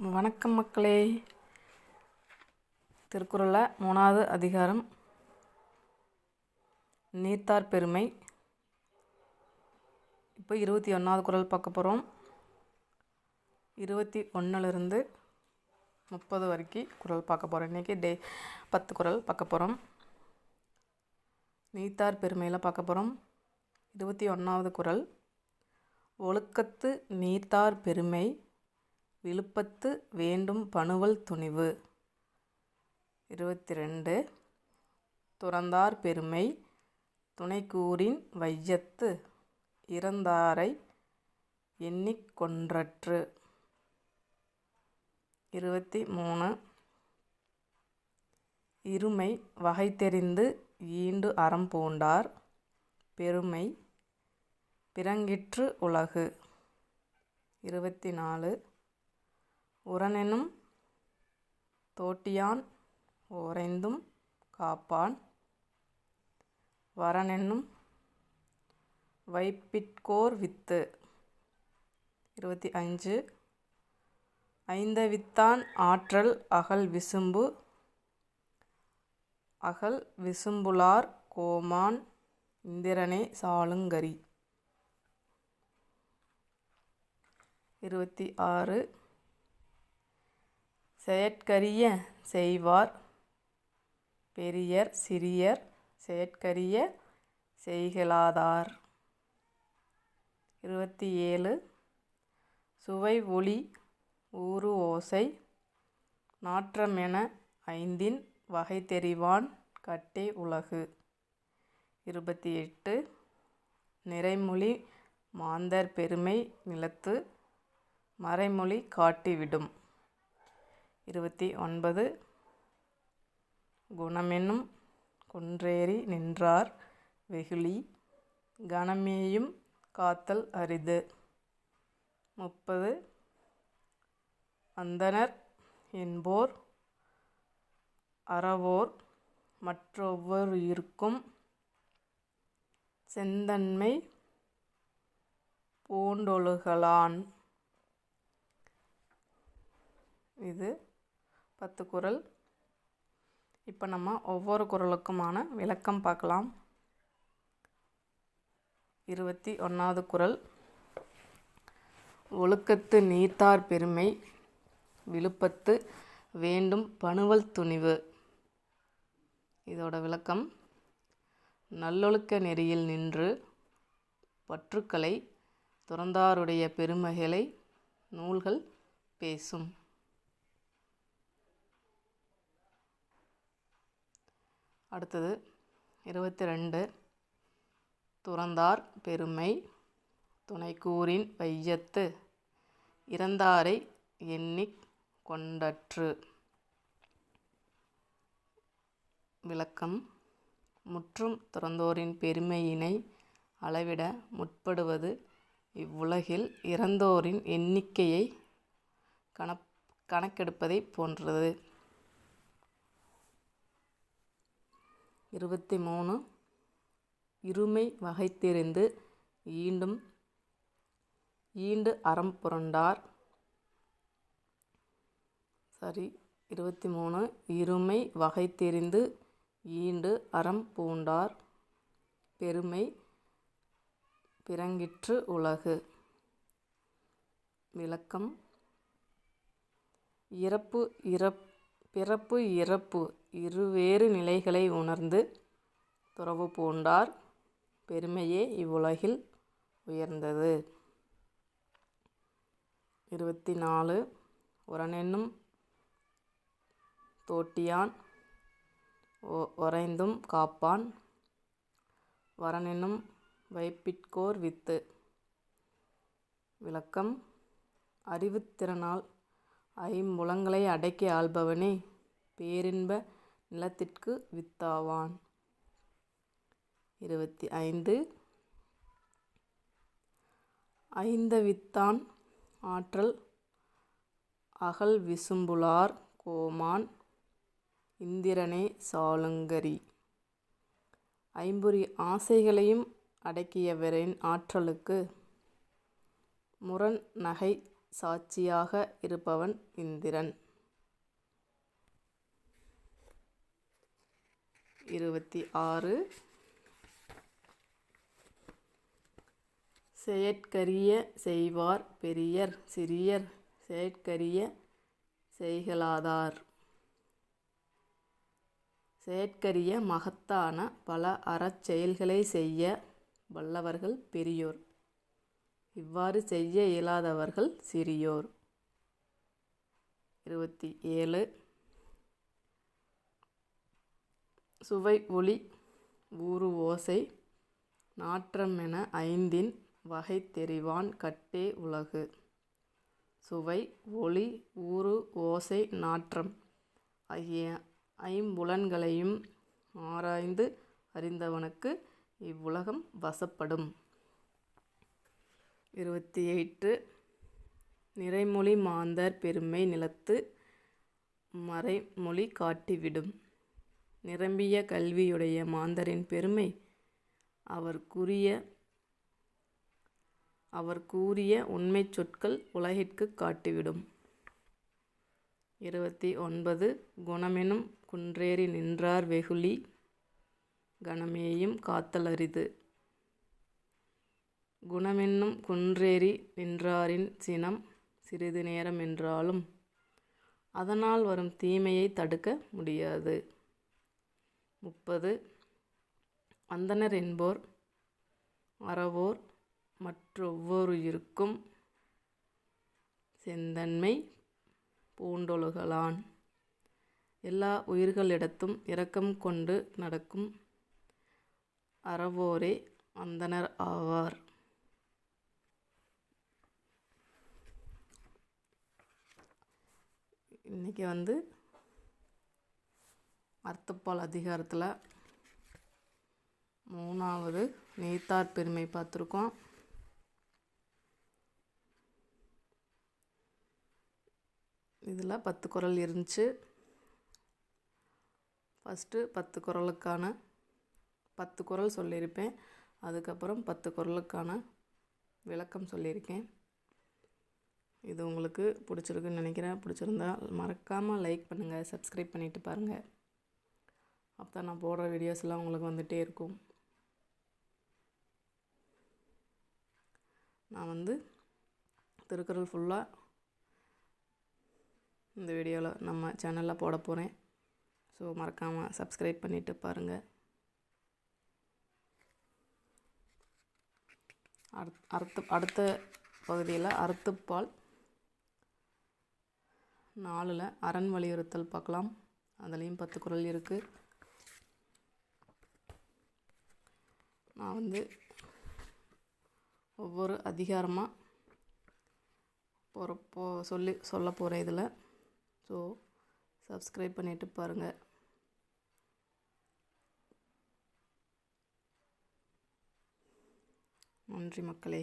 வணக்கம் மக்களே. திருக்குறளில் மூணாவது அதிகாரம். நீத்தார் பெருமை. இப்போ இருபத்தி ஒன்றாவது குறள் பார்க்க போகிறோம் இருபத்தி ஒன்றுலேருந்து முப்பது வரைக்கும் குறள் பார்க்க போகிறோம் இன்றைக்கி டே பத்து குறள் பார்க்க போகிறோம் நீத்தார் பெருமையில் பார்க்க போகிறோம் இருபத்தி ஒன்றாவது குறள் ஒழுக்கத்து நீத்தார் பெருமை. விழுப்பத்து வேண்டும் பணுவல் துணிவு. இருபத்தி ரெண்டு துறந்தார் பெருமை துணைக்கூறின் வையத்து இறந்தாரை எண்ணிக்கொன்றற்று இருபத்தி மூணு இருமை வகை தெரிந்து ஈண்டு அறம் பூண்டார். பெருமை பிறங்கிற்று உலகு. இருபத்தி நாலு உரனெனும் தோட்டியான் ஓரைந்தும் காப்பான். வரனென்னும் வைப்பிற்கோர் வித்து. இருபத்தி அஞ்சு ஐந்தவித்தான் ஆற்றல் அகல் விசும்பு. அகல் விசும்புலார் கோமான் இந்திரனே சாலுங்கரி. இருபத்தி ஆறு. செயற்கரிய செய்வார். பெரியர் சிறியர் செயற்கரிய செய்கலாதார் இருபத்தி ஏழு சுவை ஒளி ஊறு ஓசை நாற்றமென ஐந்தின் வகை தெரிவான் கட்டே உலகு. இருபத்தி எட்டு நிறைமொழி மாந்தர் பெருமை நிலத்து மறைமொழி காட்டிவிடும். இருபத்தி ஒன்பது. குணமென்னும் குன்றேறி நின்றார் வெகுளி கணமேயும் காத்தல் அரிது. முப்பது. அந்தனர் என்போர் அறவோர் மற்றொவ்வொருயிர்க்கும் செந்தன்மை பூண்டொழுகலான். இது பத்து குறள் இப்போ நம்ம ஒவ்வொரு குரலுக்குமான விளக்கம் பார்க்கலாம். இருபத்தி ஒன்றாவது குறள் ஒழுக்கத்து நீத்தார் பெருமை விழுப்பத்து வேண்டும் பணுவல் துணிவு. இதோட விளக்கம். நல்லொழுக்க நெறியில் நின்று பற்றுக்களை துறந்தாருடைய பெருமைகளை நூல்கள் பேசும். அடுத்தது இருபத்தி ரெண்டு துறந்தார் பெருமை துணைக்கூறின் வையத்து இறந்தாரை எண்ணிக் கொண்டற்று. விளக்கம் முற்றும் துறந்தோரின் பெருமையினை அளவிட முற்படுவது இவ்வுலகில் இறந்தோரின் எண்ணிக்கையை கணப் கணக்கெடுப்பதை போன்றது. இருபத்தி மூணு இருமை வகை தெரிந்து ஈண்டும் ஈண்டு அறம் புரண்டார். சரி இருபத்தி மூணு இருமை வகை தெரிந்து ஈண்டு அறம் பூண்டார். பெருமை பிறங்கிற்று உலகு. விளக்கம். இறப்பு இறப் பிறப்பு இறப்பு இருவேறு நிலைகளை உணர்ந்து துறவு பூண்டார். பெருமையே இவ்வுலகில் உயர்ந்தது. இருபத்தி நாலு உரனென்னும் தோட்டியான் உறைந்தும் காப்பான். வரனென்னும் வைப்பிற்கோர் வித்து. விளக்கம் அறிவுத்திறனால் ஐம்புலங்களை அடக்கி ஆள்பவனே பேரின்ப நிலத்திற்கு வித்தாவான். இருபத்தி ஐந்து ஐந்தவித்தான் ஆற்றல் அகல் விசும்புலார் கோமான் இந்திரனே சாலுங்கரி. ஐம்புரி ஆசைகளையும் அடக்கியவரின் ஆற்றலுக்கு முரண் நகை சாட்சியாக இருப்பவன் இந்திரன். இருபத்தி ஆறு. செயற்கரிய செய்வார் பெரியர் சிறியர் செயற்கரிய செய்கலாதார் செயற்கரிய மகத்தான பல அறச் செயல்களை செய்ய வல்லவர்கள் பெரியோர். இவ்வாறு செய்ய இயலாதவர்கள் சிறியோர். இருபத்தி ஏழு. சுவை ஒளி ஊறு ஓசை நாற்றம் என ஐந்தின் வகை தெரிவான் கட்டே உலகு. சுவை ஒளி ஊறு ஓசை நாற்றம் ஆகிய ஐம்புலன்களையும் ஆராய்ந்து அறிந்தவனுக்கு இவ்வுலகம் வசப்படும். இருபத்தி எட்டு. நிறைமொழி மாந்தர் பெருமை நிலத்து மறைமொழி காட்டிவிடும். நிரம்பிய கல்வியுடைய மாந்தரின் பெருமை அவர் கூறிய அவர் கூறிய உண்மை சொற்கள் உலகிற்கு காட்டிவிடும். இருபத்தி ஒன்பது. குணமெனும் குன்றேறி நின்றார் வெகுளி கணமேயும் காத்தல் அரிது குணமென்னும் குன்றேறி நின்றாரின் சினம் சிறிது நேரம் என்றாலும் அதனால் வரும் தீமையை தடுக்க முடியாது. முப்பது. அந்தனர் என்போர் அறவோர் மற்றொவ்வொருயிருக்கும் செந்தன்மை பூண்டொழுகலான். எல்லா உயிர்களிடத்தும் இரக்கம் கொண்டு நடக்கும் அறவோரே அந்தனர் ஆவார். இன்றைக்கி வந்து அர்த்தப்பால் அதிகாரத்தில் மூணாவது நேத்தார் பெருமை பார்த்துருக்கோம். இதில் பத்து குறள் இருந்துச்சு. ஃபஸ்ட்டு பத்து குரலுக்கான பத்து குறள் சொல்லியிருப்பேன். அதுக்கப்புறம் பத்து குரலுக்கான விளக்கம் சொல்லியிருக்கேன். இது உங்களுக்கு பிடிச்சிருக்குன்னு நினைக்கிறேன். பிடிச்சிருந்தா மறக்காமல் லைக் பண்ணுங்கள் சப்ஸ்கிரைப் பண்ணிவிட்டு பாருங்கள் அப்போ தான் நான் போடுற வீடியோஸ்லாம் உங்களுக்கு வந்துகிட்டே இருக்கும். நான் வந்து திருக்குறள் ஃபுல்லாக இந்த வீடியோவில் நம்ம சேனலில் போட போகிறேன் ஸோ மறக்காமல் சப்ஸ்கிரைப் பண்ணிவிட்டு பாருங்கள் அடுத் அடுத்த அடுத்த பகுதியில் அறுத்துப்பால் நாலில் அரண் வலியுறுத்தல் பார்க்கலாம். அதுலேயும் பத்து குறள் இருக்குது நான் வந்து ஒவ்வொரு அதிகாரமாக போகிறப்போ சொல்லி சொல்ல போகிறேன் இதில். ஸோ சப்ஸ்கிரைப் பண்ணிவிட்டு பாருங்கள் நன்றி மக்களே.